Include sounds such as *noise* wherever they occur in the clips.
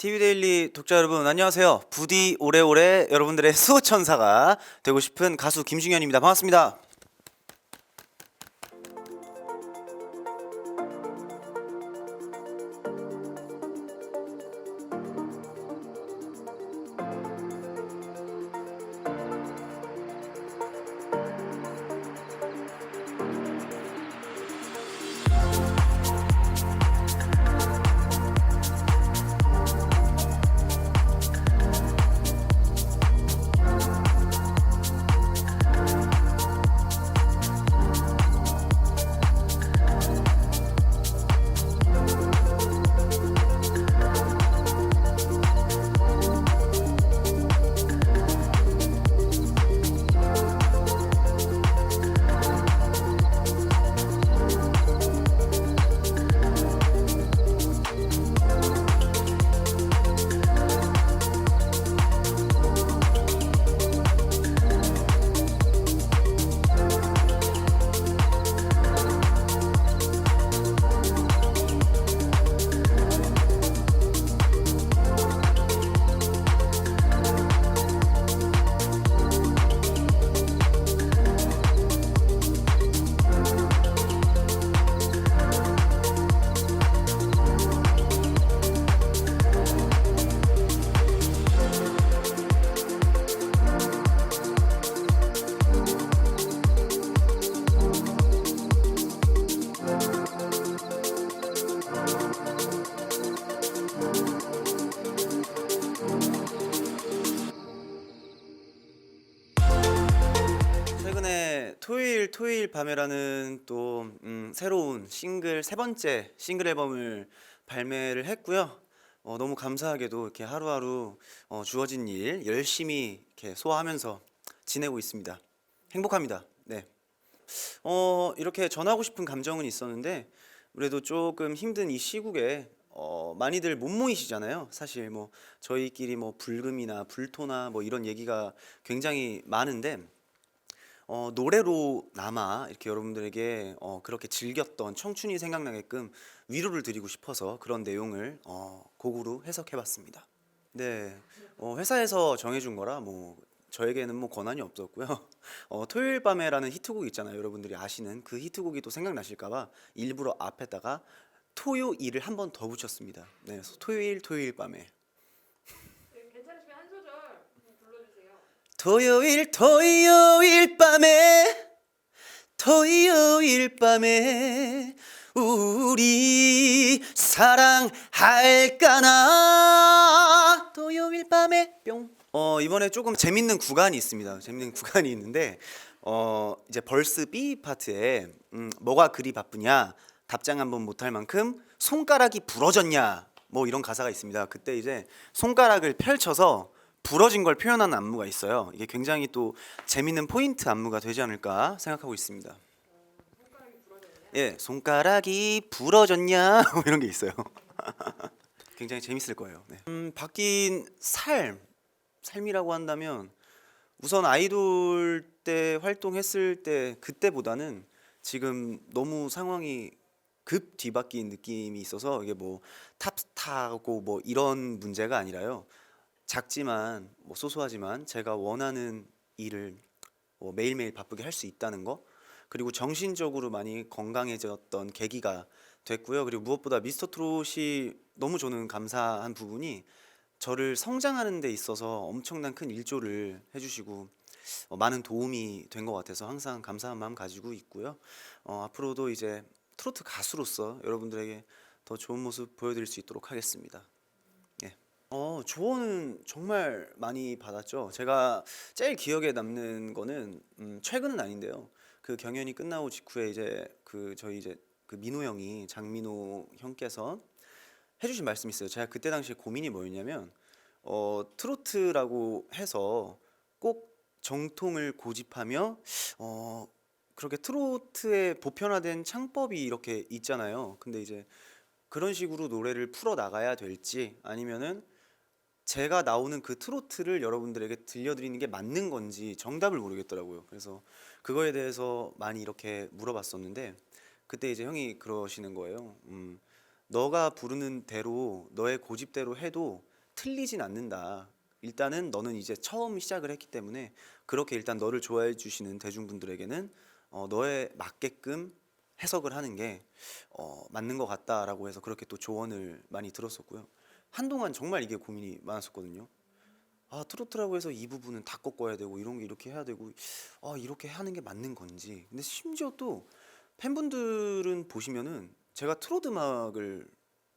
TV데일리 독자 여러분 안녕하세요. 부디 오래오래 여러분들의 수호천사가 되고 싶은 가수 김중현입니다. 반갑습니다. 토요일 밤에라는 또 음, 새로운 싱글 세 번째 싱글 앨범을 발매를 했고요. 어, 너무 감사하게도 이렇게 하루하루 어, 주어진 일 열심히 이렇게 소화하면서 지내고 있습니다. 행복합니다. 네. 어, 이렇게 전하고 싶은 감정은 있었는데 그래도 조금 힘든 이 시국에 어, 많이들 못 모이시잖아요. 사실 뭐 저희끼리 뭐 불금이나 불토나 뭐 이런 얘기가 굉장히 많은데 어, 노래로 남아 이렇게 여러분들에게 어, 그렇게 즐겼던 청춘이 생각나게끔 위로를 드리고 싶어서 그런 내용을 어, 곡으로 해석해봤습니다. 네, 어, 회사에서 정해준 거라 뭐 저에게는 뭐 권한이 없었고요. *laughs* 어, 토요일 밤에라는 히트곡 있잖아요. 여러분들이 아시는 그 히트곡이 또 생각나실까봐 일부러 앞에다가 토요일을 한 번 더 붙였습니다. 네, 토요일 토요일 밤에 네, 괜찮으시면 한 소절 좀 불러주세요. 토요일 토요일 밤에 토요일 밤에 우리 사랑할까나 토요일 밤에 뿅. 어 이번에 조금 재밌는 구간이 있습니다. 재밌는 *laughs* 구간이 있는데 어 이제 벌스 B 파트에 음, 뭐가 그리 바쁘냐 답장 한번 못할 만큼 손가락이 부러졌냐 뭐 이런 가사가 있습니다. 그때 이제 손가락을 펼쳐서 부러진 걸 표현하는 안무가 있어요. 이게 굉장히 또 재밌는 포인트 안무가 되지 않을까 생각하고 있습니다. 예, 손가락이 부러졌냐 *laughs* 뭐 이런 게 있어요. *laughs* 굉장히 재밌을 거예요. 네. 음, 바뀐 삶, 삶이라고 한다면 우선 아이돌 때 활동했을 때 그때보다는 지금 너무 상황이 급 뒤바뀐 느낌이 있어서 이게 뭐 탑스타고 뭐 이런 문제가 아니라요. 작지만 뭐 소소하지만 제가 원하는 일을 뭐 매일매일 바쁘게 할 수 있다는 거 그리고 정신적으로 많이 건강해졌던 계기가 됐고요. 그리고 무엇보다 미스터 트롯이 너무 저는 감사한 부분이 저를 성장하는 데 있어서 엄청난 큰 일조를 해주시고 어, 많은 도움이 된 것 같아서 항상 감사한 마음 가지고 있고요. 어, 앞으로도 이제 트로트 가수로서 여러분들에게 더 좋은 모습 보여드릴 수 있도록 하겠습니다. 예. 어, 조언은 정말 많이 받았죠. 제가 제일 기억에 남는 거는 음, 최근은 아닌데요. 그 경연이 끝나고 직후에 이제 그 저희 이제 그 민호 형이 장민호 형께서 해주신 말씀이 있어요. 제가 그때 당시에 고민이 뭐였냐면 어, 트로트라고 해서 꼭 정통을 고집하며 어, 그렇게 트로트의 보편화된 창법이 이렇게 있잖아요. 근데 이제 그런 식으로 노래를 풀어 나가야 될지 아니면은 제가 나오는 그 트로트를 여러분들에게 들려드리는 게 맞는 건지 정답을 모르겠더라고요. 그래서 그거에 대해서 많이 이렇게 물어봤었는데 그때 이제 형이 그러시는 거예요. 음, 너가 부르는 대로 너의 고집대로 해도 틀리진 않는다. 일단은 너는 이제 처음 시작을 했기 때문에 그렇게 일단 너를 좋아해 주시는 대중분들에게는 어, 너에 맞게끔 해석을 하는 게 어, 맞는 것 같다라고 해서 그렇게 또 조언을 많이 들었었고요. 한동안 정말 이게 고민이 많았었거든요. 아 트로트라고 해서 이 부분은 다 꺾어야 되고 이런 게 이렇게 해야 되고 아 이렇게 하는 게 맞는 건지 근데 심지어 또 팬분들은 보시면은 제가 트로트 음악을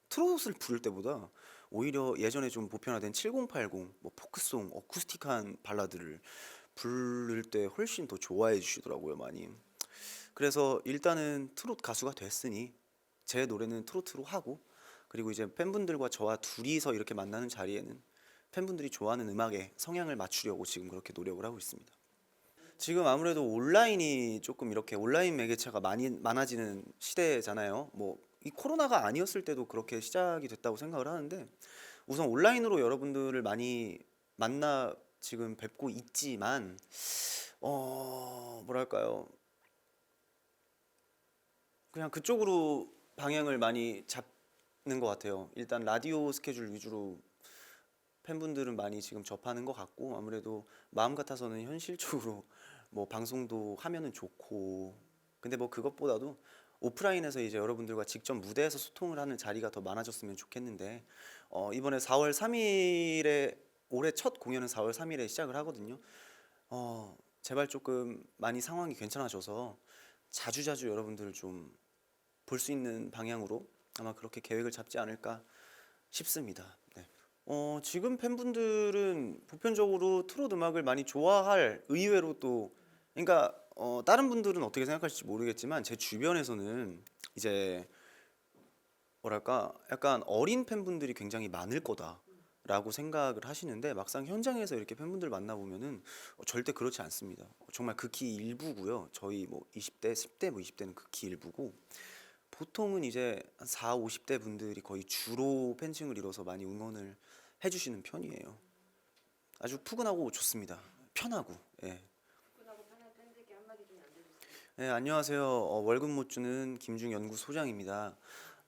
트롯을 부를 때보다 오히려 예전에 좀 보편화된 7080, 뭐 포크송, 어쿠스틱한 발라드를 부를 때 훨씬 더 좋아해 주시더라고요 많이. 그래서 일단은 트롯 가수가 됐으니 제 노래는 트로트로 하고 그리고 이제 팬분들과 저와 둘이서 이렇게 만나는 자리에는 팬분들이 좋아하는 음악에 성향을 맞추려고 지금 그렇게 노력을 하고 있습니다. 지금 아무래도 온라인이 조금 이렇게 온라인 매개체가 많이 많아지는 시대잖아요. 뭐 이 코로나가 아니었을 때도 그렇게 시작이 됐다고 생각을 하는데 우선 온라인으로 여러분들을 많이 만나 지금 뵙고 있지만 어 뭐랄까요 그냥 그쪽으로 방향을 많이 잡는 것 같아요. 일단 라디오 스케줄 위주로 팬분들은 많이 지금 접하는 것 같고 아무래도 마음 같아서는 현실적으로 *laughs* 뭐 방송도 하면은 좋고 근데 뭐 그것보다도 오프라인에서 이제 여러분들과 직접 무대에서 소통을 하는 자리가 더 많아졌으면 좋겠는데 어 이번에 4월 3일에 올해 첫 공연은 4월 3일에 시작을 하거든요. 어 제발 조금 많이 상황이 괜찮아져서 자주자주 여러분들을 좀 볼 수 있는 방향으로 아마 그렇게 계획을 잡지 않을까 싶습니다. 네. 어, 지금 팬분들은 보편적으로 트롯 음악을 많이 좋아할 의외로 또 그러니까 어, 다른 분들은 어떻게 생각하실지 모르겠지만 제 주변에서는 이제 뭐랄까 약간 어린 팬분들이 굉장히 많을 거다 라고 생각을 하시는데 막상 현장에서 이렇게 팬분들 만나 보면은 어, 절대 그렇지 않습니다. 정말 극히 일부고요. 저희 뭐 20대, 10대, 뭐 20대는 극히 일부고 보통은 이제 한 4, 50대 분들이 거의 주로 팬층을 이뤄서 많이 응원을 해주시는 편이에요. 아주 푸근하고 좋습니다. 편하고. 예. 끝나고 편한 팬들께 한마디 좀 남겨주세요. 네, 안녕하세요. 어, 월급 못 주는 김중 연구 소장입니다.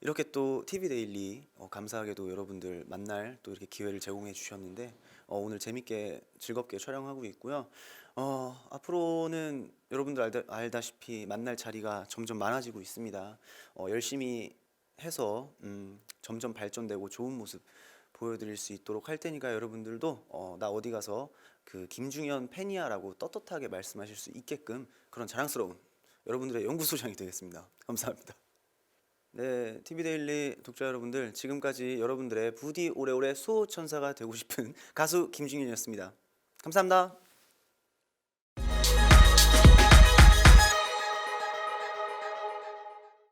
이렇게 또 TV 데일리 어, 감사하게도 여러분들 만날 또 이렇게 기회를 제공해 주셨는데 어, 오늘 재밌게 즐겁게 촬영하고 있고요. 어, 앞으로는 여러분들 알다, 알다시피 만날 자리가 점점 많아지고 있습니다. 어, 열심히 해서 음, 점점 발전되고 좋은 모습 보여드릴 수 있도록 할 테니까 여러분들도 어, 나 어디 가서 그 김중현 팬이야라고 떳떳하게 말씀하실 수 있게끔 그런 자랑스러운 여러분들의 연구소장이 되겠습니다. 감사합니다. 네, TV 데일리 독자 여러분들 지금까지 여러분들의 부디 오래오래 수호천사가 되고 싶은 가수 김중현이었습니다. 감사합니다.